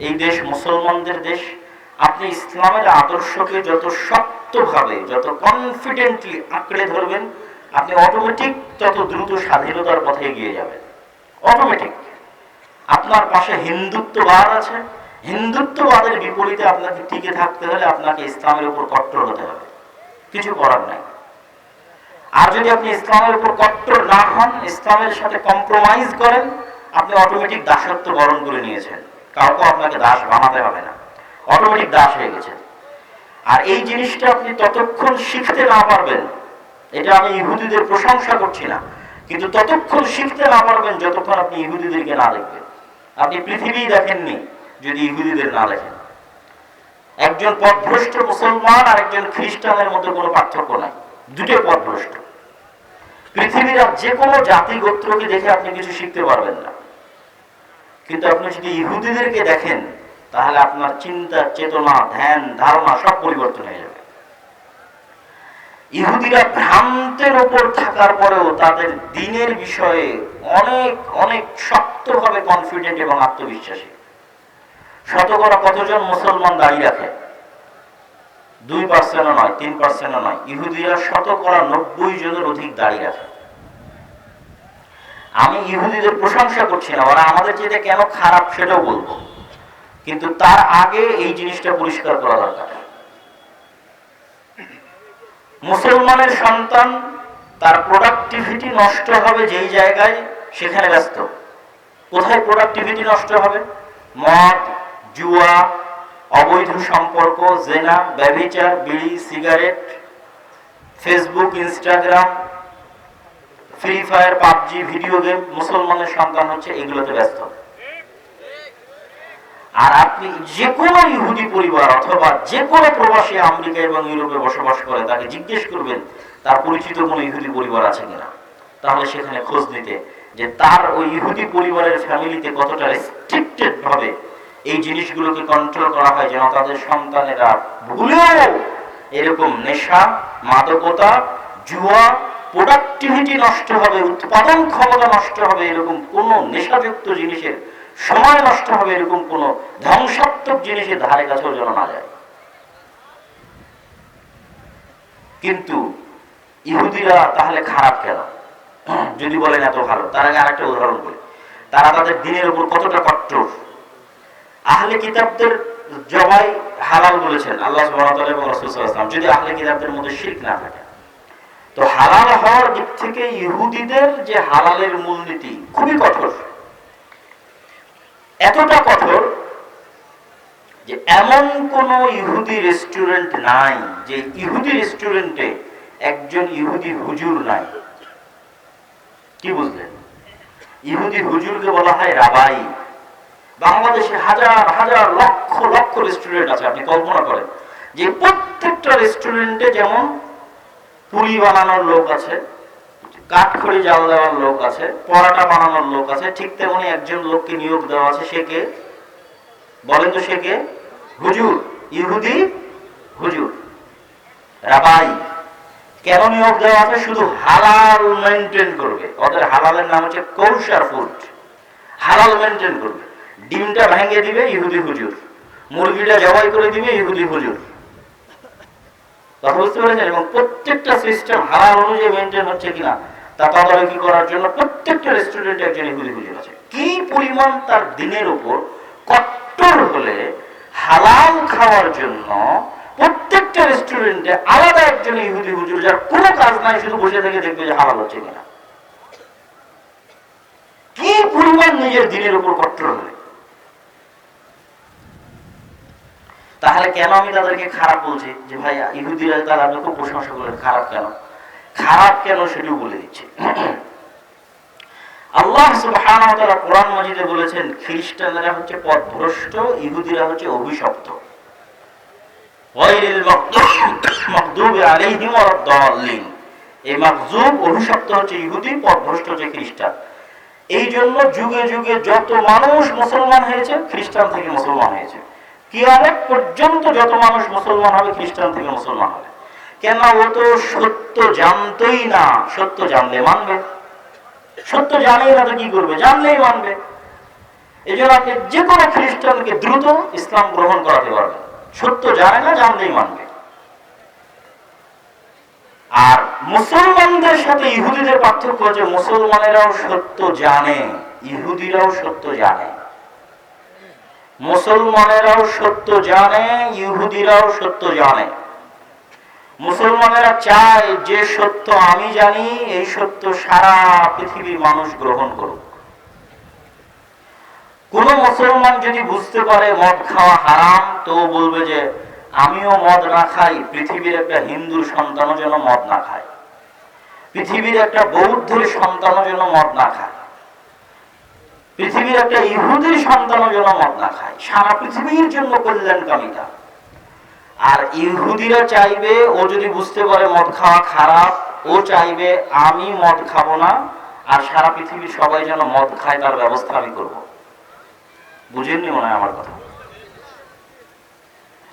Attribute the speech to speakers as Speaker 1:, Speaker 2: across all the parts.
Speaker 1: এই দেশ মুসলমানদের দেশ, আপনি ইসলামের আদর্শকে যত শক্তভাবে, যত কনফিডেন্টলি আঁকড়ে ধরবেন, আপনি অটোমেটিক তত দ্রুত স্বাধীনতার পথে এগিয়ে যাবেন। অটোমেটিক আপনার পাশে হিন্দুত্ববাদ আছে। হিন্দুত্ববাদের বিপরীতে আপনাকে টিকে থাকতে হলে আপনাকে ইসলামের উপর কট্টর হতে হবে। কিছু করার নাই। আর যদি আপনি ইসলামের উপর কট্টর না হন, ইসলামের সাথে কম্প্রোমাইজ করেন, আপনি অটোমেটিক দাসত্ব বরণ করে নিয়েছেন। কাউকে আপনাকে দাস বানাতে হবে না। অটোমেটিক দাস হয়ে গেছে আর এই জিনিসটা আপনি ততক্ষণ শিখতে না পারবেন, এটা আমি ইহুদিদের প্রশংসা করছি না কিন্তু ততক্ষণ শিখতে না পারবেন যতক্ষণ আপনি ইহুদিদেরকে না দেখবেন। আপনি পৃথিবী দেখেননি, যদি ইহুদিদের না দেখেন। একজন পথভ্রষ্ট মুসলমান আর একজন খ্রিস্টানের মধ্যে কোনো পার্থক্য নাই। দুটো পথভ্রষ্ট। পৃথিবীর যে কোনো জাতি গোত্রকে দেখে আপনি কিছু শিখতে পারবেন না। কিন্তু আপনি যদি ইহুদিদেরকে দেখেন, তাহলে আপনার চিন্তা, চেতনা, ধ্যান, ধারণা সব পরিবর্তন হয়ে যাবে। ইহুদিরা ভ্রান্তের ওপর থাকার পরেও তাদের দিনের বিষয়ে অনেক অনেক শক্তভাবে কনফিডেন্ট এবং আত্মবিশ্বাসী। শতকরা কতজন মুসলমান দাঁড়িয়ে রাখে? দুই পার্সেন্টও নয়, তিন পার্সেন্টও নয়। ইহুদিরা শতকরা নব্বই জনের অধিক দাঁড়িয়ে রাখে। আমি ইহুদিদের প্রশংসা করছি না, ওরা আমাদের চেয়ে কেন খারাপ সেটাও বলব। কিন্তু তার আগে এই জিনিসটা পরিষ্কার করা দরকার। মুসলমানের সন্তান, তার প্রোডাক্টিভিটি নষ্ট হবে যেই জায়গায় সেখানে ব্যস্ত। কোথায় প্রোডাক্টিভিটি নষ্ট হবে? মদ, জুয়া, অবৈধ সম্পর্ক, জেনা, ব্যভিচার, বিড়ি, cigarette Facebook Instagram free fire PUBG video game মুসলমানের সন্তান হচ্ছে, এগুলোতে ব্যস্ত। আর আপনি যে কোনো ইহুদি পরিবার অথবা যে কোনো প্রবাসী আমেরিকা এবং ইউরোপে বসবাস করে, তাকে জিজ্ঞেস করবেন, তার পরিচিত কোনো ইহুদি পরিবার আছে কিনা? তাহলে সেখানে খোঁজ নিতে যে তার ওই ইহুদি পরিবারের ফ্যামিলিতে কতটা রেস্ট্রিক্টেড ভাবে এই জিনিসগুলোকে কন্ট্রোল করা হয়, যেন তাদের সন্তানেরা ভুলেও এরকম নেশা, মাদকতা, জুয়া প্রোডাক্টিভিটি নষ্ট হবে, উৎপাদন ক্ষমতা নষ্ট হবে এরকম কোনো নেশাযুক্ত জিনিসের সময় নষ্ট হবে এরকম কোন ধ্বংসাত্মক জিনিসের ধারে কাছেও যেন না যায়। কিন্তু ইহুদিরা তাহলে খারাপ কেন? যদি বলেন এত ভালো, তার আগে আরেকটা উদাহরণ বলি। তারা তাদের দিনের উপর কতটা কট্টর? আহলে কিতাবদের জবাই হালাল বলেছেন, আল্লাহ যদি আহলে কিতাবদের মধ্যে শিখ না থাকে। তো হালাল হওয়ার দিক থেকে ইহুদিদের যে হালালের মূলনীতি, খুবই কঠোর। এতটা কঠোর যে এমন কোন ইহুদি রেস্টুরেন্ট নাই যে ইহুদি রেস্টুরেন্টে একজন ইহুদি হুজুর নাই। কি বুঝলেন? ইহুদি হুজুরকে বলা হয় রাবাই। বাংলাদেশে হাজার হাজার, লক্ষ লক্ষ রেস্টুরেন্ট আছে, আপনি কল্পনা করেন। যে প্রত্যেকটা রেস্টুরেন্টে যেমন পুরি বানানোর লোক আছে, কাঠখড়ি জাল দেওয়ার লোক আছে, পরাটা বানানোর লোক আছে, ঠিক তেমনি একজন লোককে নিয়োগ দেওয়া আছে, সে কে? বলেন তো সে কে? হুজুর, ইহুদি? হুজুর। রাবাই, কেন নিয়োগ দেওয়া আছে? শুধু হালাল মেনটেন করবে। ওদের হালালের নাম হচ্ছে কৌশার ফুড। হালাল মেনটেন করবে। ডিমটা ভেঙে দিবে ইহুদি হুজুর। মুরগিটা জবাই করে দিবে ইহুদি হুজুর। কথা বুঝতে পেরেছেন? এবং প্রত্যেকটা সিস্টেম অনুযায়ী মেনটেন হচ্ছে কিনা, তা তদারকি করার জন্য প্রত্যেকটা রেস্টুরেন্টে একজন আছে। কি পরিমাণ তার দিনের উপর কট্টর হলে হালাল খাওয়ার জন্য প্রত্যেকটা রেস্টুরেন্টে আলাদা একজন ইহুদি হুজুর যার কোনো কাজ নাই, শুধু বসে থেকে দেখবে যে হালাল হচ্ছে কিনা? কি পরিমাণ নিজের দিনের উপর কট্টর হলে? তাহলে কেন আমি তাদেরকে খারাপ বলছি? যে ভাই, ইহুদিরা তারা খুব প্রশংসা করলেন খারাপ কেন? খারাপ কেন সেটিও বলে দিচ্ছি। আল্লাহ কোরআন বলেছেন, খ্রিস্টানরা হচ্ছে ইহুদিরা হচ্ছে অভিশপ্ত। হচ্ছে ইহুদি হচ্ছে খ্রিস্টান। এই জন্য যুগে যুগে যত মানুষ মুসলমান হয়েছে, খ্রিস্টান থেকে মুসলমান হয়েছে। কিয়ামত পর্যন্ত যত মানুষ মুসলমান হবে, খ্রিস্টান থেকে মুসলমান হবে। কেন ও তো সত্য জানতোই না? সত্য জানলে মানবে। সত্য জানেই না তো কি করবে? জানলেই মানবে। এই জন্য আপনি যে কোনো খ্রিস্টানকে দ্রুত ইসলাম গ্রহণ করাতে পারবেন। সত্য জানে না, জানলেই মানবে। আর মুসলমানদের সাথে ইহুদিদের পার্থক্য হচ্ছে, মুসলমানেরাও সত্য জানে, ইহুদিরাও সত্য জানে। মুসলমানেরাও সত্য জানে, ইহুদিরাও সত্য জানে। মুসলমানেরা চায়, যে সত্য আমি জানি, এই সত্য সারা পৃথিবীর মানুষ গ্রহণ করুক। কোন মুসলমান যদি বুঝতে পারে মদ খাওয়া হারাম তো বলবে যে, আমিও মদ না খাই, পৃথিবীর একটা হিন্দুর সন্তানও যেন মদ না খায়। পৃথিবীর একটা বৌদ্ধের সন্তানও যেন মদ না খায়। পৃথিবীর একটা ইহুদির সন্তানও যেন মদ না খায়। সারা পৃথিবীর জন্য কল্যাণ কামিতা আর ইহুদিরা চাইবে, ও যদি বুঝতে পারে মদ খাওয়া খারাপ, ও চাইবে, আমি মদ খাব না, আর সারা পৃথিবীর সবাই যেন মদ খায়, তার ব্যবস্থা আমি করব। বুঝেননি মনে হয় আমার কথা?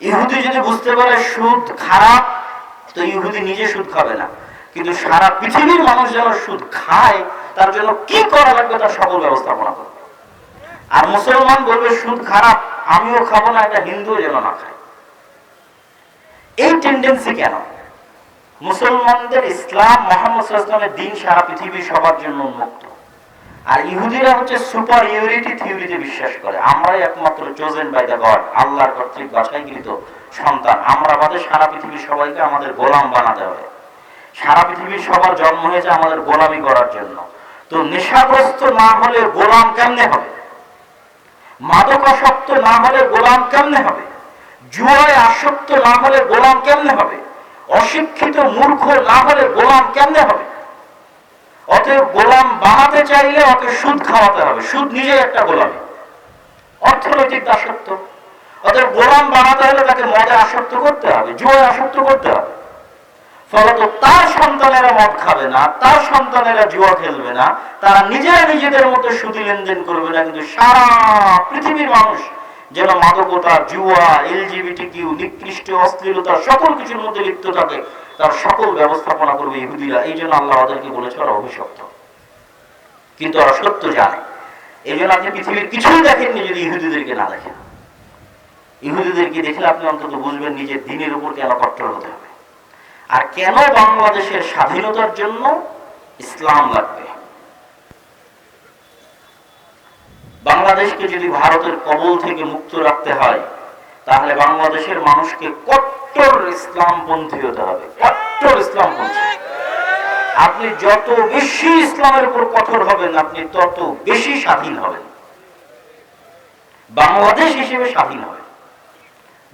Speaker 1: ইহুদি যদি বুঝতে পারে সুদ খারাপ, তো ইহুদি নিজে সুদ খাবে না। কিন্তু সারা পৃথিবীর মানুষ যেন সুদ খায়, তার জন্য কি করা লাগবে তার সকল ব্যবস্থাপনা করবে আর মুসলমান বলবে, সুদ খারাপ, আমিও খাব না, এটা হিন্দুও যেন না খায়। এই টেন্ডেন্সি কেন? মুসলমানদের ইসলাম মোহাম্মদের দিন সারা পৃথিবীর সবার জন্য উন্মুক্ত আর ইহুদিরা হচ্ছে সুপার ইউরিটি থিওরিতে বিশ্বাস করে। আমরাই একমাত্র চোজেন বাই দ্য গড আল্লাহর কর্তৃক বাছাইকৃত সন্তান। আমরা বাদে সারা পৃথিবীর সবাইকে আমাদের গোলাম বানাতে হবে। সারা পৃথিবীর সবার জন্ম হয়েছে আমাদের গোলামি করার জন্য। তো নেশাগ্রস্ত না হলে গোলাম কেমনে হবে? মাদকাসক্ত না হলে গোলাম কেমনে হবে? জুয়ায় আসক্ত না হলে গোলাম কেমনে হবে? অশিক্ষিত মূর্খ না হলে গোলাম কেমনে হবে? অতএব গোলাম বানাতে চাইলে ওকে সুদ খাওয়াতে হবে। সুদ নিজে একটা গোলামি। অর্থনৈতিক দাসত্ব। অতএব গোলাম বানাতে হলে তাকে মদে আসক্ত করতে হবে, জুয়ায় আসক্ত করতে হবে। ফলত তার সন্তানেরা মদ খাবে না, তার সন্তানেরা জুয়া খেলবে না, তারা নিজেরা নিজেদের লেনদেন করবে না, কিন্তু সারা পৃথিবীর মানুষ যেন মাদকতা, জুয়া এলজিবিটি কিউ নিকৃষ্ট, অশ্লীলতা, সকল কিছুর মধ্যে লিপ্ত থাকে, তার সকল ব্যবস্থাপনা করবে ইহুদিরা। এই জন্য আল্লাহ ওদেরকে বলেছে, ওরা অভিশপ্ত। কিন্তু ওরা সত্য জানে। এই জন্য আপনি পৃথিবীর কিছুই দেখেননি যদি ইহুদিদেরকে না দেখেন। ইহুদিদেরকে দেখলে আপনি অন্তত বুঝবেন নিজের দিনের উপর কেন কট্টর হতে হবে। আর কেন বাংলাদেশের স্বাধীনতার জন্য ইসলাম লাগবে? বাংলাদেশকে যদি ভারতের কবল থেকে মুক্ত রাখতে হয়, তাহলে বাংলাদেশের মানুষকে কট্টর ইসলামপন্থী হতে হবে। কট্টর ইসলামপন্থী। আপনি যত বেশি ইসলামের উপর কঠোর হবেন, আপনি তত বেশি স্বাধীন হবেন। বাংলাদেশ হিসেবে স্বাধীন হবে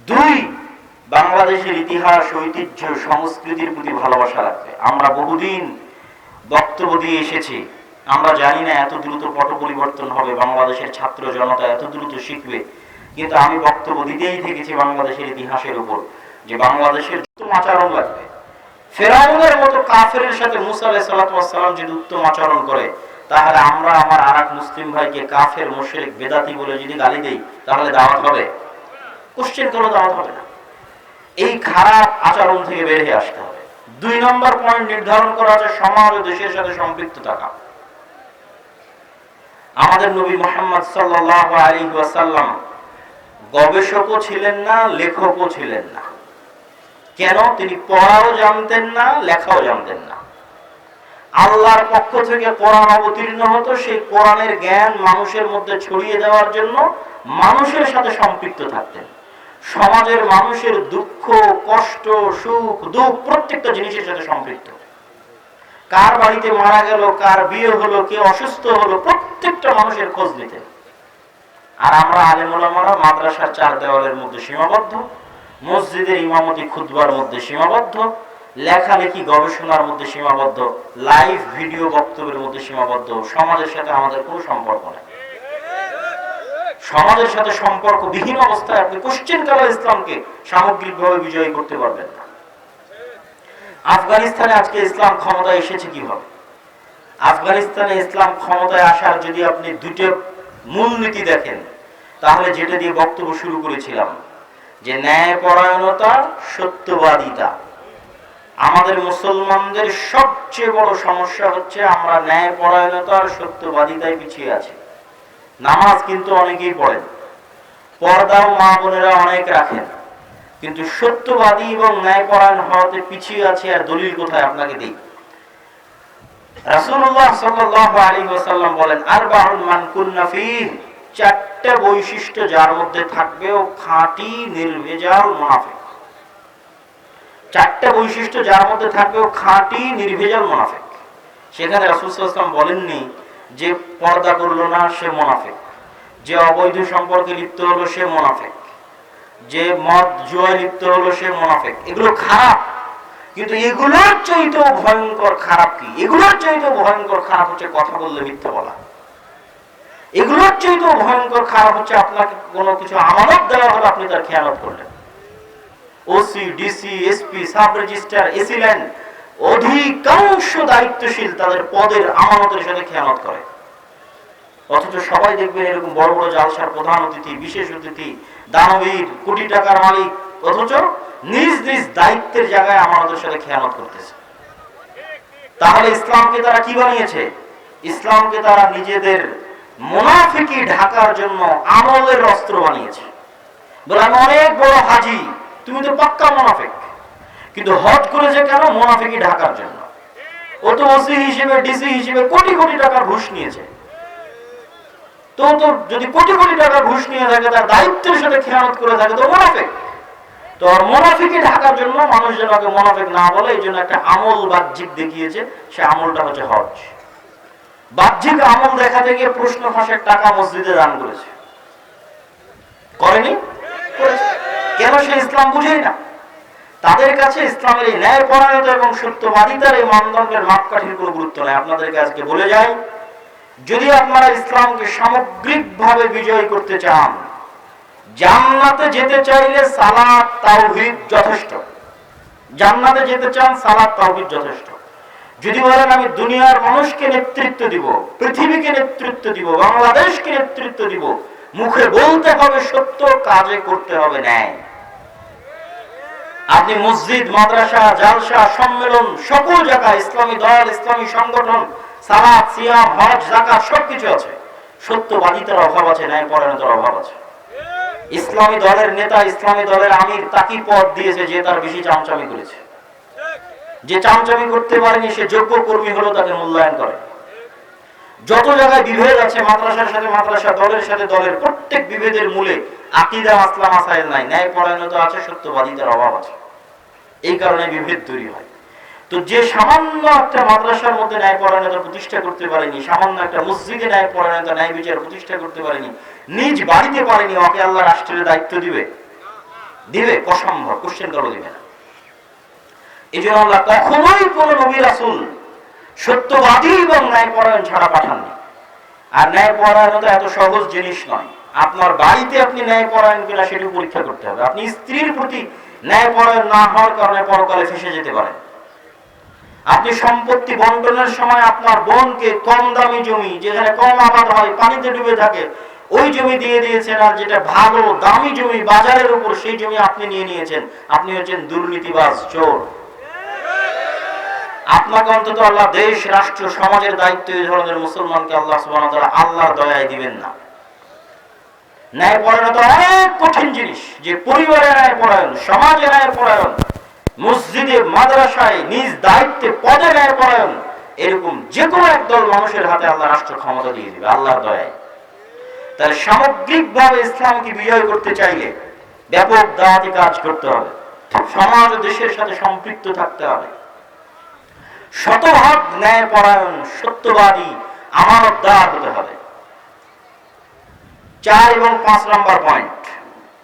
Speaker 1: দুই বাংলাদেশের ইতিহাস, ঐতিহ্য, সংস্কৃতির প্রতি ভালোবাসা রাখবে আমরা বহুদিন বক্তব্য দিয়ে এসেছি। আমরা জানি না এত দ্রুত পট পরিবর্তন হবে, বাংলাদেশের ছাত্র জনতা এত দ্রুত শিখবে। কিন্তু আমি বক্তব্য দিতেই থেকেছি বাংলাদেশের ইতিহাসের উপর, যে বাংলাদেশের উত্তম আচরণ লাগবে। ফেরাউনের মতো কাফেরের সাথে মুসা আলাহ যদি উত্তম আচরণ করে, তাহলে আমরা আমার আর মুসলিম ভাইকে কাফের, মুশরিক, বেদাতি বলে যদি গালি দেই, তাহলে দাওয়াত হবে? কোশ্চেন কোনো দাওয়াত হবে না। এই খারাপ আচরণ থেকে বের হয়ে আসতে হবে। দুই নম্বর পয়েন্ট নির্ধারণ করা আছে সমাজ ও দেশের সাথে সম্পৃক্ত থাকা। আমাদের নবী মোহাম্মদ ওয়াসাল্লাম গবেষকও ছিলেন না, লেখকও ছিলেন না। কেন? তিনি পড়াও জানতেন না, লেখাও জানতেন না। আল্লাহর পক্ষ থেকে কোরআন অবতীর্ণ হতো, সেই কোরআনের জ্ঞান মানুষের মধ্যে ছড়িয়ে দেওয়ার জন্য মানুষের সাথে সম্পৃক্ত থাকতেন। সমাজের মানুষের দুঃখ, কষ্ট, সুখ, দুঃখ প্রত্যেকটা জিনিসের সাথে সম্পৃক্ত। কার বাড়িতে মারা গেল, কার বিয়ে হলো, কে অসুস্থ হলো, প্রত্যেকটা মানুষের খোঁজ নিতেন আর আমরা আলেমুলামারা মাদ্রাসার চার দেওয়ালের মধ্যে সীমাবদ্ধ, মসজিদের ইমামতি খুদবার মধ্যে সীমাবদ্ধ, লেখালেখি গবেষণার মধ্যে সীমাবদ্ধ লাইভ ভিডিও বক্তব্যের মধ্যে সীমাবদ্ধ, সমাজের সাথে আমাদের কোনো সম্পর্ক নেই। সমাজের সাথে সম্পর্ক বিহীন অবস্থায় আপনি কোশ্চেন কালা ইসলামকে সামগ্রিকভাবে বিজয়ী করতে পারবেন না। আফগানিস্তানে আজকে ইসলাম ক্ষমতায় এসেছে কীভাবে? আফগানিস্তানে ইসলাম ক্ষমতায় আসার যদি আপনি দুটো মূলনীতি দেখেন, তাহলে যেটা দিয়ে বক্তব্য শুরু করেছিলাম, যে ন্যায়পরায়ণতা, সত্যবাদিতা। আমাদের মুসলমানদের সবচেয়ে বড় সমস্যা হচ্ছে আমরা ন্যায়পরায়ণতা আর সত্যবাদিতায় পিছিয়ে আছি। নামাজ কিন্তু অনেকেই পড়েন। পর্দাও মা বোনেরা অনেক রাখেন। কিন্তু সত্যবাদী এবং ন্যায়পরায়ণ হওয়াতে পিছিয়ে আছে আর দলিল কোথায় আপনাকে দিই? চারটা বৈশিষ্ট্য যার মধ্যে থাকবে খাঁটি, নির্ভেজাল চারটা বৈশিষ্ট্য যার মধ্যে থাকবে ও খাঁটি, নির্ভেজাল মুনাফিক। সেখানে রাসূল বলেননি যে পর্দা করল না, সে মুনাফিক। যে অবৈধ সম্পর্কে লিপ্ত হলো, সে মুনাফিক। যে মদ জুয়ায় লিপ্ত হলো, সে মুনাফিক। এগুলো খারাপ। কিন্তু এগুলোর চাইতেও ভয়ঙ্কর খারাপ কি? এগুলোর চাইতেও ভয়ঙ্কর খারাপ হচ্ছে কথা বললে মিথ্যা বলা। এগুলোর চাইতেও ভয়ঙ্কর খারাপ হচ্ছে আপনাকে কোনো কিছু আমানত দেওয়া হলো আপনি তার খেয়ালত করলেন। OC, DC, SP, sub registrar AC land অধিকাংশ দায়িত্বশীল তাদের পদের আমানতের সাথে খেয়ানত করে। অথচ সবাই দেখবেন এরকম বড় বড় জালসার প্রধান অতিথি, বিশেষ অতিথি, দানবীর, কোটি টাকার মালিক, অথচ নিজ নিজ দায়িত্বের জায়গায় আমানতের সাথে খেয়ানত করতেছে। তাহলে ইসলামকে তারা কি বানিয়েছে? ইসলামকে তারা নিজেদের মুনাফিকি ঢাকার জন্য আমলের অস্ত্র বানিয়েছে। বলে, আমি অনেক বড় হাজি, তুমি তো পাক্কা মুনাফিক। কিন্তু হজ করেছে কেন মুনাফিকি ঢাকার জন্য? ও তো ওসি হিসেবে, ডিসি হিসেবে কোটি কোটি টাকার ঘুষ নিয়েছে। তো তো যদি কোটি কোটি টাকা ঘুষ নিয়ে থাকে, তার দায়িত্বের সাথে খেয়ানত করে থাকে, তো মোনাফেক। তো মোনাফিকে ঢাকার জন্য, মানুষ যেন আগে না বলে, এই জন্য একটা আমল বাহ্যিক দেখিয়েছে, সে আমলটা হচ্ছে হজ। বাহ্যিক আমল দেখাতে গিয়ে প্রশ্ন ফাঁসের টাকা মসজিদে দান করেছে। করেনি। কেন সে ইসলাম বুঝেই না? তাদের কাছে ইসলামের এই ন্যায় পরায়ণতা এবং সত্যবাদিতার এই মানদণ্ডের মাপকাঠির কোনো গুরুত্ব নেই। আপনাদেরকে আজকে বলে যাই, যদি আপনারা ইসলামকে সামগ্রিকভাবে বিজয় করতে চান, জান্নাতে যেতে চাইলে সালাত, তাওহীদ যথেষ্ট। জান্নাতে যেতে চান, সালাত, তাওহীদ যথেষ্ট। যদি বলেন আমি দুনিয়ার মানুষকে নেতৃত্ব দিব, পৃথিবীকে নেতৃত্ব দিব, বাংলাদেশকে নেতৃত্ব দিব, মুখে বলতে হবে সত্য, কাজে করতে হবে ন্যায়। আপনি মসজিদ, মাদ্রাসা, জালসা, সম্মেলন, সকল জায়গায় ইসলামী দল, ইসলামী সংগঠন, সালাত, সিয়াম, হজ জাকাত সবকিছু আছে। সত্যবাদিতার অভাব আছে, ন্যায় পরায়ণতার অভাব আছে। ইসলামী দলের নেতা, ইসলামী দলের আমির তাকি পদ দিয়েছে যে তার বেশি চামচামি করেছে। যে চামচামি করতে পারেনি, সে যোগ্য কর্মী হলো তাকে মূল্যায়ন করে। যত জায়গায় বিভেদ আছে মাদ্রাসার সাথে মাদ্রাসা, দলের সাথে দলের প্রত্যেক বিভেদের মূলে আকিদা মাসলা মাসাইল নাই। ন্যায় পরায়ণতা আছে সত্যবাদিতার অভাব আছে। এই কারণে বিভেদ তৈরি হয়। তো যে সামান্য একটা মাদ্রাসার মধ্যে ন্যায় পরায়ণতা প্রতিষ্ঠা করতে পারেনি, সামান্য একটা মসজিদে ন্যায় পরায়ণতা, ন্যায় বিচার প্রতিষ্ঠা করতে পারেনি, নিজ বাড়িতে পারেনি, ওকে আল্লাহ রাষ্ট্রের দায়িত্ব দিবে। দিবে অসম্ভব কোশ্চেন করো দিবে না। এই জন্য আল্লাহ কখনোই কোন নবী রাসুল সত্যবাদী এবং ন্যায় পরায়ণ ছাড়া পাঠাননি আর ন্যায় পরায়ণতা এত সহজ জিনিস নয়। আপনার বাড়িতে আপনি ন্যায় পরায়ণ কিনা সেটি পরীক্ষা করতে হবে। আপনি স্ত্রীর প্রতি ন্যায় পরায়ণ না হওয়ার কারণে পরকালে ফেসে যেতে পারেন। আপনি সম্পত্তি বন্টনের সময় আপনার বোনকে কম দামি জমি, যেখানে কম আবাদ হয়, পানিতে ডুবে থাকে, ওই জমি দিয়ে দিয়েছেন আর যেটা ভালো দামি জমি বাজারের উপর সেই জমি আপনি নিয়ে নিয়েছেন। আপনি হচ্ছেন দুর্নীতিবাজ চোর। আপনাকে অন্তত আল্লাহ দেশ, রাষ্ট্র, সমাজের দায়িত্ব এই ধরনের মুসলমানকে আল্লাহ ওয়া দয়ায় দিবেন না। ন্যায় পরায়ণতা অনেক কঠিন জিনিস। যে পরিবারে ন্যায় পরায়ণ সমাজে ন্যায় পরায়ণ, মসজিদে, মাদ্রাসায় নিজ দায়িত্বে পদে ন্যায় পরায়ণ, এরকম যে কোনো একদল মানুষের হাতে আল্লাহ রাষ্ট্র ক্ষমতা দিয়ে দিবে, আল্লাহর দয়ায়। তাহলে সামগ্রিকভাবে ইসলামকে বিজয় করতে চাইলে ব্যাপক দাওয়াতি কাজ করতে হবে। সমাজ দেশের সাথে সম্পৃক্ত থাকতে হবে। শতভাগ ন্যায় পরায়ণ সত্যবাদী আমানতদার হতে হবে। চার এবং পাঁচ নম্বর পয়েন্ট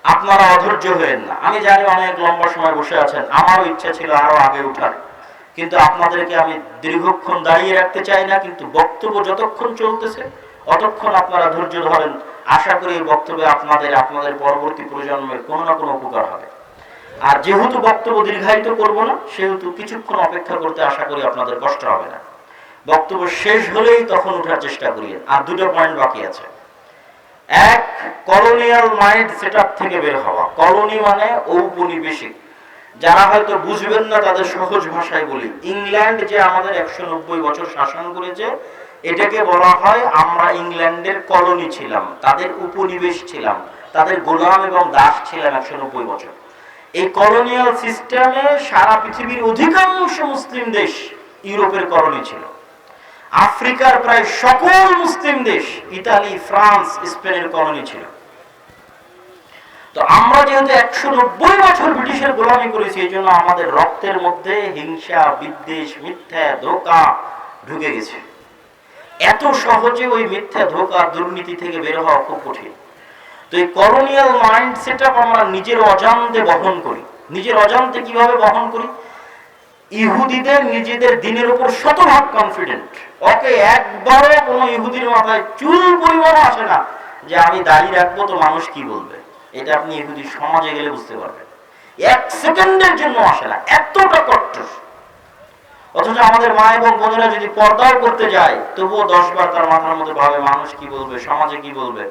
Speaker 1: আপনারা অধৈর্য হয়েন না। আমি জানি অনেক লম্বা সময় বসে আছেন, আমারও ইচ্ছা ছিল আরও আগে উঠার। কিন্তু আপনাদেরকে আমি দীর্ঘক্ষণ দাঁড়িয়ে রাখতে চাই না, কিন্তু বক্তব্য যতক্ষণ চলতেছে, অতক্ষণ আপনারা ধৈর্য ধরেন। আশা করি এই বক্তব্যে আপনাদের আপনাদের পরবর্তী প্রজন্মের কোনো না কোনো উপকার হবে। আর যেহেতু বক্তব্য দীর্ঘায়িত করব না, সেহেতু কিছুক্ষণ অপেক্ষা করতে আশা করি আপনাদের কষ্ট হবে না। বক্তব্য শেষ হলেই তখন উঠার চেষ্টা করি। আর দুটো পয়েন্ট বাকি আছে। এক কলোনিয়াল মাইন্ড সেটআপ থেকে বের হওয়া। কলোনি মানে ঔপনিবেশিক। যারা হয়তো বুঝবেন না, তাদের সহজ ভাষায় বলি। ইংল্যান্ড যে আমাদের একশো নব্বই বছর শাসন করেছে, এটাকে বলা হয় আমরা ইংল্যান্ডের কলোনি ছিলাম। তাদের উপনিবেশ ছিলাম। তাদের গোলাম এবং দাস ছিলাম একশো নব্বই বছর। এই কলোনিয়াল সিস্টেমে সারা পৃথিবীর অধিকাংশ মুসলিম দেশ ইউরোপের কলোনি ছিল। আফ্রিকার প্রায় সকল মুসলিম দেশ ইতালি, ফ্রান্স, স্পেনের কলোনি ছিল। তো আমরা যেহেতু একশো নব্বই বছর ব্রিটিশের গোলামি করেছি, এই জন্য আমাদের রক্তের মধ্যে হিংসা, বিদ্বেষ, মিথ্যা, ধোকা ঢুকে গেছে। এত সহজে ওই মিথ্যা, ধোকা, দুর্নীতি থেকে বের হওয়া খুব কঠিন। তো এই করোনিয়াল মাইন্ড সেট আমরা নিজের অজান্তে বহন করি। নিজের অজান্তে কীভাবে বহন করি? ইহুদিদের নিজেদের দিনের উপর শতভাগ কনফিডেন্ট ওকে একবারও কোনো ইহুদির মাথায় চুল পরিমাণ আসে না যে আমি দাঁড়িয়ে রাখব তো মানুষ কি বলবে? এটা আপনি ইহুদি সমাজে গেলে বুঝতে পারবেন। এক সেকেন্ডের জন্য আসে না, এতটা কট্টর। অথচ আমাদের মা এবং বোনেরা যদি পর্দাও করতে যায়, তবুও দশ বার তার মাথার মধ্যে ভাবে, মানুষ কি বলবে, সমাজে কি বলবে?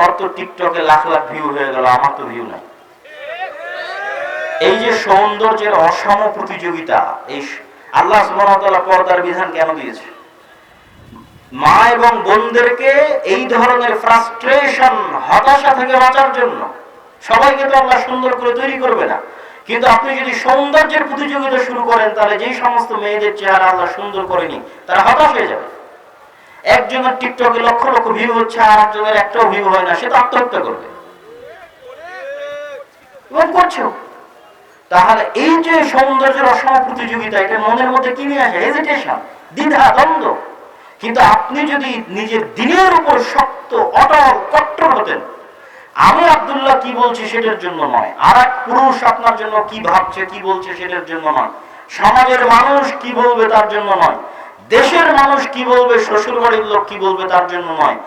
Speaker 1: ওর তো টিকটকে লাখ লাখ ভিউ হয়ে গেল, আমার তো ভিউ নাই। এই যে সৌন্দর্যের অসম প্রতিযোগিতা, এই আল্লাহ পর্দার বিধান কেন দিয়েছে? মা এবং বোনদেরকে এই ধরনের ফ্রাস্ট্রেশন হতাশা থেকে বাঁচার জন্য। সবাইকে তো আল্লাহ সুন্দর করে তৈরি করবে না। কিন্তু আপনি যদি সৌন্দর্যের প্রতিযোগিতা শুরু করেন, তাহলে যেই সমস্ত মেয়েদের চেহারা আল্লাহ সুন্দর করেনি, তারা হতাশ হয়ে যাবে। একজনের টিকটকে লক্ষ লক্ষ ভিউ হচ্ছে আর একজনের একটাও ভিউ হয় না, সে তো আত্মহত্যা করবে। এবং করছেও। তাহলে এই যে সৌন্দর্যের অসম প্রতিযোগিতা, এটা মনের মধ্যে কি নিয়ে আসে? হেজিটেশন দ্বিধা, দ্বন্দ্ব। কিন্তু আপনি যদি নিজের দিনের উপর শক্ত, অটল, কট্টর হতেন, আমি আব্দুল্লাহ কি বলছি সেটার জন্য নয়। আর এক পুরুষ আপনার জন্য কি ভাবছে, কি বলছে সেটার জন্য নয়। সমাজের মানুষ কি বলবে তার জন্য নয়। দেশের মানুষ কি বলবে শ্বশুর বাড়ির লোক কি বলবে তার জন্য নয়।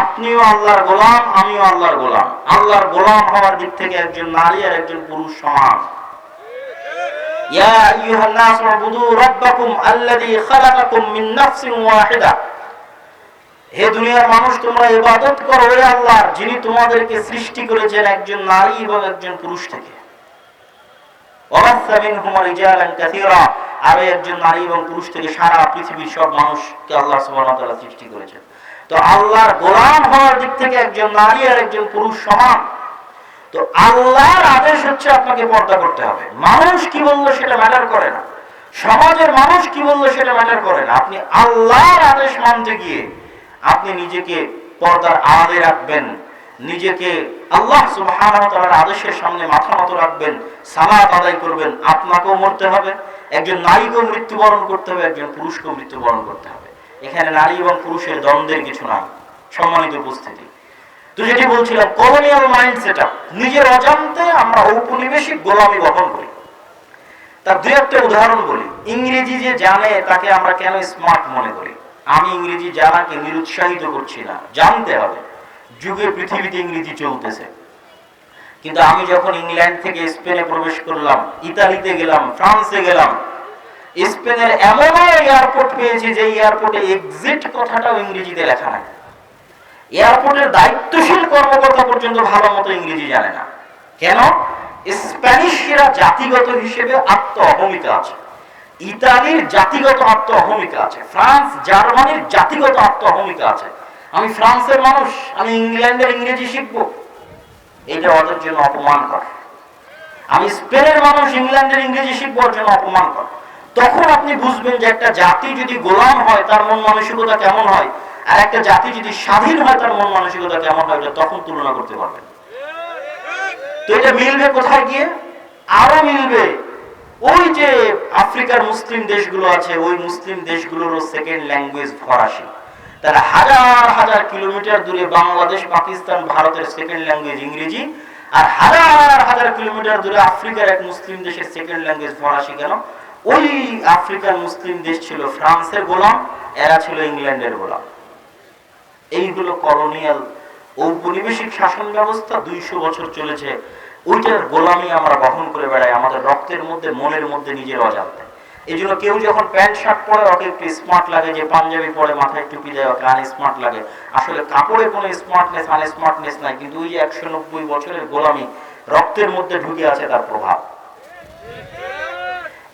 Speaker 1: আপনিও আল্লাহর গোলাম, আমিও আল্লাহর গোলাম। আল্লাহর গোলাম হওয়ার দিক থেকে একজন নারী আর একজন পুরুষ সমান। হে যিনি তোমাদেরকে সৃষ্টি করেছেন একজন নারী এবং একজন পুরুষ থেকে। আর একজন নারী এবং পুরুষ থেকে সারা পৃথিবীর সব মানুষকে আল্লাহ সুবহানাহু সৃষ্টি করেছেন। তো আল্লাহর গোলাম হওয়ার দিক থেকে একজন নারী আর একজন পুরুষ সমান। তো আল্লাহর আদেশ হচ্ছে আপনাকে পর্দা করতে হবে। মানুষ কি বলল সেটা ম্যাটার করে না। সমাজের মানুষ কি বলল সেটা ম্যাটার করে না। আপনি আল্লাহর আদেশ মানতে গিয়ে আপনি নিজেকে পর্দার আড়ালে রাখবেন। নিজেকে আল্লাহ ওয়া আদেশের সামনে মাথা নত রাখবেন, সালাত আদায় করবেন, আপনাকেও মরতে হবে, একজন নারীকেও মৃত্যুবরণ করতে হবে, একজন পুরুষকেও মৃত্যুবরণ করতে হবে। এখানে নারী এবং পুরুষের দ্বন্দ্বের কিছু নাই, সম্মানিত উপস্থিতি। তো যেটি বলছিলাম কলোনিয়াল মাইন্ড সেট নিজের অজান্তে আমরা ঔপনিবেশিক গোলামি বহন করি। তার দুই একটা উদাহরণ বলি, ইংরেজি যে জানে তাকে আমরা কেন স্মার্ট মনে করি? আমি ইংরেজি জানাকে নিরুৎসাহিত করছি না, জানতে হবে। যুগে পৃথিবীতে ইংরেজি চলতেছে। কিন্তু আমি যখন ইংল্যান্ড থেকে স্পেনে প্রবেশ করলাম, ইতালিতে গেলাম, ফ্রান্সে গেলাম, স্পেনের এমন এয়ারপোর্ট পেয়েছি যে এয়ারপোর্টে এক্সিট কথাটাও ইংরেজিতে লেখা নাই। এয়ারপোর্টের দায়িত্বশীল কর্মকর্তা পর্যন্ত ভালো মতো ইংরেজি জানে না। কেন? স্প্যানিশরা জাতিগত হিসেবে আত্ম অহমিকা আছে। ইতালির জাতিগত আত্ম অহমিকা আছে। ফ্রান্স, জার্মানির জাতিগত আত্ম অহমিকা আছে। আমি ফ্রান্সের মানুষ, আমি ইংল্যান্ডের ইংরেজি শিখব। এটা ওদের জন্য অপমান কর। আমি স্পেনের মানুষ, ইংল্যান্ডের ইংরেজি শিখবার জন্য অপমান কর। তখন আপনি বুঝবেন যে একটা জাতি যদি গোলাম হয়, তার মন মানসিকতা কেমন হয়? আর একটা জাতি যদি স্বাধীন হয়, তার মন মানসিকতা কেমন হয় তখন তুলনা করতে পারবেন। তো এটা মিলবে কোথায় গিয়ে? আরও মিলবে। ওই যে আফ্রিকার মুসলিম দেশগুলো আছে, ওই মুসলিম দেশগুলোরও সেকেন্ড ল্যাঙ্গুয়েজ ফরাসি। তারা হাজার হাজার কিলোমিটার দূরে বাংলাদেশ, পাকিস্তান, ভারতের সেকেন্ড ল্যাঙ্গুয়েজ ইংরেজি, আর হাজার হাজার কিলোমিটার দূরে আফ্রিকার এক মুসলিম দেশের সেকেন্ড ল্যাঙ্গুয়েজ ফরাসি কেন? ওই আফ্রিকার মুসলিম দেশ ছিল ফ্রান্সের গোলাম, এরা ছিল ইংল্যান্ডের গোলাম। এইগুলো কলোনিয়াল ঔপনিবেশিক শাসন ব্যবস্থা দুইশো বছর চলেছে। ওইটার গোলামি আমরা বহন করে বেড়াই, আমাদের রক্তের মধ্যে, মনের মধ্যে নিজের অজান্তে। এই জন্য কেউ যখন প্যান্ট শার্ট পরে ওকে একটু স্মার্ট লাগে, যে পাঞ্জাবি পরে মাথায় টুপি দেয়, ওকে আনস্মার্ট লাগে। আসলে কাপড়ে কোনো স্মার্টনেস আনস্মার্টনেস নাই, কিন্তু ওই যে একশো নব্বই বছরের গোলামি, রক্তের মধ্যে ঢুকে আছে তার প্রভাব।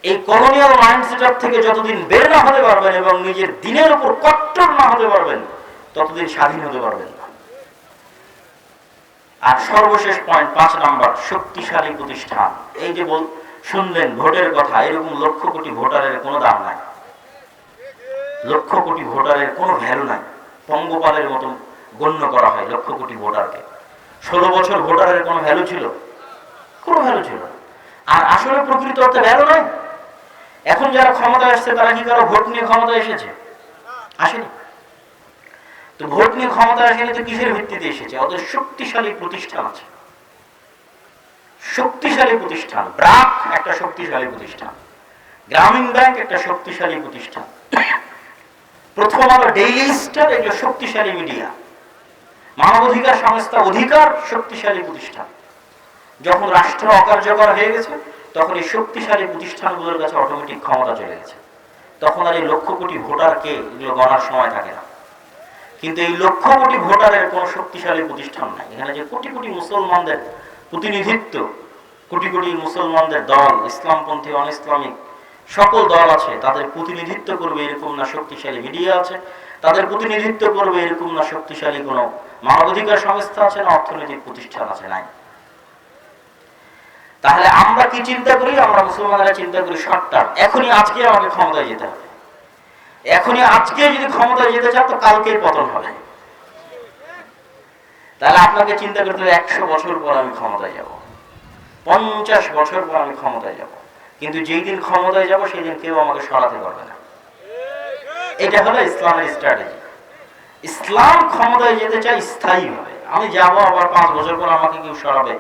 Speaker 1: এই কলোনিয়াল মাইন্ডসেট থেকে যতদিন বের না হতে পারবেন এবং নিজের দিনের উপর কট্টর না হতে পারবেন, ততদিন স্বাধীন হতে পারবেন না। আর সর্বশেষ পয়েন্ট পাঁচ নাম্বার, শক্তিশালী প্রতিষ্ঠান। এই যে শুনলেন ভোটের কথা, এরকম লক্ষ কোটি ভোটারের কোনো দাম নাই। লক্ষ কোটি ভোটারের কোনো ভ্যালু নাই। পঙ্গপালের মতো গণ্য করা হয় লক্ষ কোটি ভোটারকে। ষোলো বছর ভোটারের কোনো ভ্যালু ছিল? কোনো ভ্যালু ছিল আর আসলে প্রকৃত অর্থে ভ্যালু নাই? এখন যারা ক্ষমতায় আসছে, তারা কি কারও ভোট নিয়ে ক্ষমতা এসেছে? আসেনি। তো ভোট নিয়ে ক্ষমতা আসেনি তো কিসের ভিত্তিতে এসেছে? অত শক্তিশালী প্রতিষ্ঠান আছে। শক্তিশালী প্রতিষ্ঠান, ব্রাক একটা শক্তিশালী প্রতিষ্ঠান, গ্রামীণ ব্যাংক একটা শক্তিশালী প্রতিষ্ঠান। প্রথম আলো ডেইলি স্টার, এগুলো শক্তিশালী মিডিয়া। মানবাধিকার সংস্থা অধিকার শক্তিশালী প্রতিষ্ঠান। যখন রাষ্ট্র অকার্যকর হয়ে গেছে, তখন এই শক্তিশালী প্রতিষ্ঠানগুলোর কাছে অটোমেটিক ক্ষমতা চলে গেছে। তখন আর এই লক্ষ কোটি ভোটারকে এগুলো গণার সময় থাকে না। কিন্তু এই লক্ষ কোটি ভোটারের কোনো শক্তিশালী প্রতিষ্ঠান নাই। এখানে যে কোটি কোটি মুসলমানদের প্রতিনিধিত্ব, কোটি কোটি মুসলমানদের দল, ইসলামপন্থী অন ইসলামিক সকল দল আছে, তাদের প্রতিনিধিত্ব করবে এরকম না শক্তিশালী মিডিয়া আছে, তাদের প্রতিনিধিত্ব করবে এরকম না শক্তিশালী কোনো মানবাধিকার সংস্থা আছে, না অর্থনৈতিক প্রতিষ্ঠান আছে, নাই। তাহলে আমরা কি চিন্তা করি? আমরা মুসলমানরা চিন্তা করি শর্ট টার্ম এখনই আজকে আমাকে ক্ষমতায় যেতে হবে। এখনই আজকে যদি ক্ষমতায় যেতে চান তো কালকেই পতন হবে। তাহলে আপনাকে চিন্তা করতে হবে, একশো বছর পর আমি ক্ষমতায় যাব। পঞ্চাশ বছর পর আমি ক্ষমতায় যাব। কিন্তু যেই দিন ক্ষমতায় যাব, সেই দিন কেউ আমাকে সরাতে পারবে না। এটা হলো ইসলামের স্ট্র্যাটেজি ইসলাম ক্ষমতায় যেতে চায় স্থায়ী ভাবে আমি যাব, আবার পাঁচ বছর পর আমাকে কেউ সরাবে।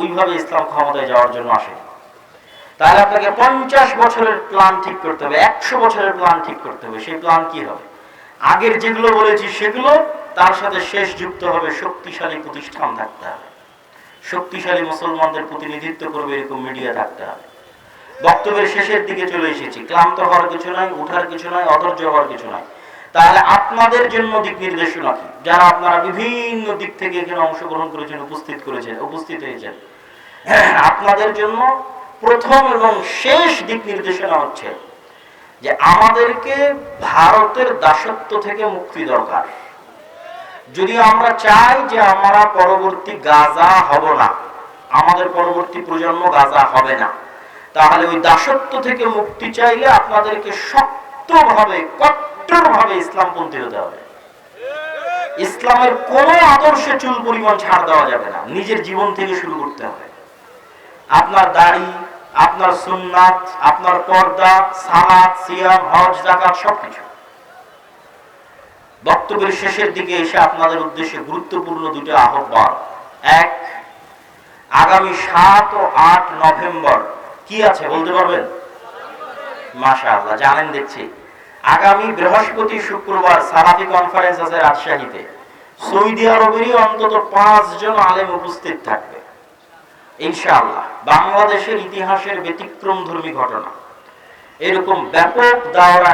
Speaker 1: ওইভাবে ইসলাম ক্ষমতায় যাওয়ার জন্য আসে। তাহলে আপনাকে পঞ্চাশ বছরের প্ল্যান ঠিক করতে হবে, একশো বছরের প্ল্যান ঠিক করতে হবে। সেই প্ল্যান কি হবে? আগের যেগুলো বলেছি সেগুলো তার সাথে শেষ যুক্ত হবে শক্তিশালী প্রতিষ্ঠান থাকতে হবে শক্তিশালী মুসলমানদের প্রতিনিধিত্ব করবে এরকম মিডিয়া থাকতে হবে বক্তব্যের শেষের দিকে চলে এসেছি। ক্লান্ত হওয়ার কিছু নাই, উঠার কিছু নাই, অধৈর্য হওয়ার কিছু নাই। তাহলে আপনাদের জন্য দিক নির্দেশনা কি? যারা আপনারা বিভিন্ন দিক থেকে এখানে অংশগ্রহণ করেছেন, উপস্থিত করেছেন, উপস্থিত হয়েছেন। আপনাদের জন্য প্রথম এবং শেষ দিক নির্দেশনা হচ্ছে যে আমাদেরকে ভারতের দাসত্ব থেকে মুক্তি দরকার। যদি আমরা চাই যে আমরা পরবর্তী গাজা হব না, আমাদের পরবর্তী প্রজন্ম গাজা হবে না, তাহলে ওই দাসত্ব থেকে মুক্তি চাইলে আপনাদেরকে শক্তভাবে, কট্টরভাবে ইসলামপন্থী হতে হবে। ইসলামের কোন আদর্শে চুল পরিমাণ ছাড় দেওয়া যাবে না, নিজের জীবন থেকে শুরু করতে হবে। আপনার দাড়ি, আপনার সুন্নাত, আপনার পর্দা, সালাত, সিয়াম, হজ জাকাত সবকিছু। বক্তব্যের শেষের দিকে এসে আপনাদের উদ্দেশ্যে গুরুত্বপূর্ণ দুটো আহ্বান। এক, আগামী সাত ও আট নভেম্বর কি আছে বলতে পারবেন? আল্লাহ জানেন দেখছি। আগামী বৃহস্পতি, শুক্রবার সালাফি কনফারেন্স আছে রাজশাহীতে। সৌদি আরবেরই অন্তত পাঁচজন আলেম উপস্থিত থাকবে। ইনশাআল্লাহ, বাংলাদেশের ইতিহাসের ব্যতিক্রম ধর্মী ঘটনা। এরকম ব্যাপক দাওরা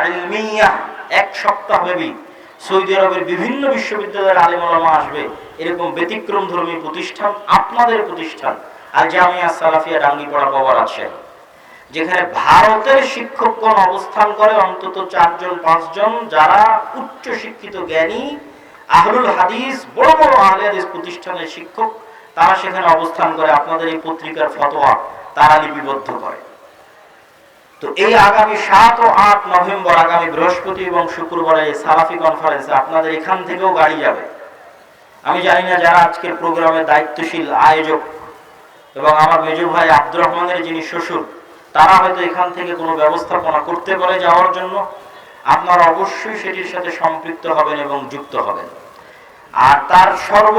Speaker 1: এক সপ্তাহ ব্যাপী সৌদি আরবের বিভিন্ন বিশ্ববিদ্যালয়ের আলেম ওলামা আসবে। এরকম ব্যতিক্রম ধর্মী প্রতিষ্ঠান আপনাদের প্রতিষ্ঠান। আর জামিয়া সালাফিয়া ডাঙ্গিপাড়া বাবা রাজশাহী যেখানে ভারতের শিক্ষকগণ অবস্থান করে, অন্তত চারজন, পাঁচজন, যারা উচ্চ শিক্ষিত জ্ঞানী, আহলুল হাদিস, বড় বড় আহলে হাদিস প্রতিষ্ঠানের শিক্ষক, তারা সেখানে অবস্থান করে। আপনাদের এই পত্রিকার ফতোয়া তারা লিপিবদ্ধ করে। তো এই আগামী সাত ও আট নভেম্বর, আগামী বৃহস্পতি এবং শুক্রবারে সালাফি কনফারেন্সে আপনাদের এখান থেকেও গাড়ি যাবে। আমি জানি না যারা আজকের প্রোগ্রামের দায়িত্বশীল আয়োজক এবং আমার মেজু ভাই আব্দুর রহমানের যিনি শ্বশুর, তারা হয়তো এখান থেকে কোনো ব্যবস্থাপনা করতে পারে যাওয়ার জন্য। আপনারা অবশ্যই সেটির সাথে সম্পৃক্ত হবেন এবং যুক্ত হবেন। আর তার সর্ব